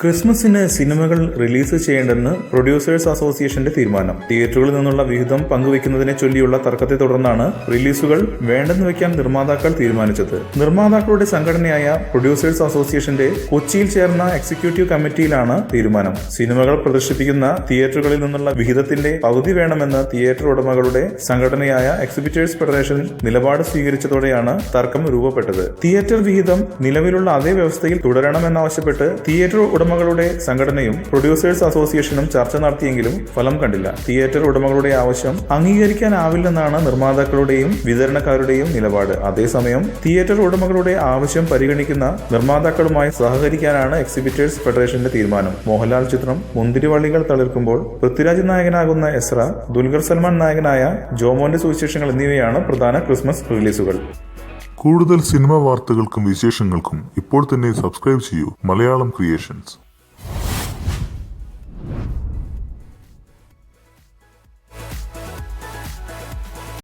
ക്രിസ്മസിന് സിനിമകൾ release ചെയ്യേണ്ടെന്ന് producers അസോസിയേഷന്റെ തീരുമാനം. തിയേറ്ററുകളിൽ നിന്നുള്ള വിഹിതം പങ്കുവയ്ക്കുന്നതിനെ ചൊല്ലിയുള്ള തർക്കത്തെ തുടർന്നാണ് റിലീസുകൾ വേണ്ടെന്ന് വെക്കാൻ നിർമ്മാതാക്കൾ തീരുമാനിച്ചത്. നിർമ്മാതാക്കളുടെ സംഘടനയായ പ്രൊഡ്യൂസേഴ്സ് അസോസിയേഷന്റെ കൊച്ചിയിൽ ചേർന്ന എക്സിക്യൂട്ടീവ് കമ്മിറ്റിയിലാണ് തീരുമാനം. സിനിമകൾ പ്രദർശിപ്പിക്കുന്ന തിയേറ്ററുകളിൽ നിന്നുള്ള വിഹിതത്തിന്റെ പകുതി വേണമെന്ന് തിയേറ്റർ ഉടമകളുടെ സംഘടനയായ എക്സിബിറ്റേഴ്സ് ഫെഡറേഷൻ നിലപാട് സ്വീകരിച്ചതോടെയാണ് തർക്കം രൂപപ്പെട്ടത്. തിയേറ്റർ വിഹിതം നിലവിലുള്ള അതേ വ്യവസ്ഥയിൽ തുടരണമെന്നാവശ്യപ്പെട്ട് തിയേറ്റർ ഉടമകളുടെ സംഘടനയും പ്രൊഡ്യൂസേഴ്സ് അസോസിയേഷനും ചർച്ച നടത്തിയെങ്കിലും ഫലം കണ്ടില്ല. തിയേറ്റർ ഉടമകളുടെ ആവശ്യം അംഗീകരിക്കാനാവില്ലെന്നാണ് നിർമ്മാതാക്കളുടെയും വിതരണക്കാരുടെയും നിലപാട്. അതേസമയം തിയേറ്റർ ഉടമകളുടെ ആവശ്യം പരിഗണിക്കുന്ന നിർമ്മാതാക്കളുമായി സഹകരിക്കാനാണ് എക്സിബിറ്റേഴ്സ് ഫെഡറേഷന്റെ തീരുമാനം. മോഹൻലാൽ ചിത്രം മുന്തിരിവള്ളികൾ തളിർക്കുമ്പോൾ പൃഥ്വിരാജ് നായകനാകുന്ന എസ്ര ദുൽഖർ സൽമാൻ നായകനായ ജോമോന്റെ സുവിശേഷങ്ങൾ എന്നിവയാണ് പ്രധാന ക്രിസ്മസ് റിലീസുകൾ. കൂടുതൽ സിനിമ വാർത്തകൾക്കും വിശേഷങ്ങൾക്കും ഇപ്പോൾ തന്നെ സബ്സ്ക്രൈബ് ചെയ്യൂ മലയാളം ക്രിയേഷൻസ്.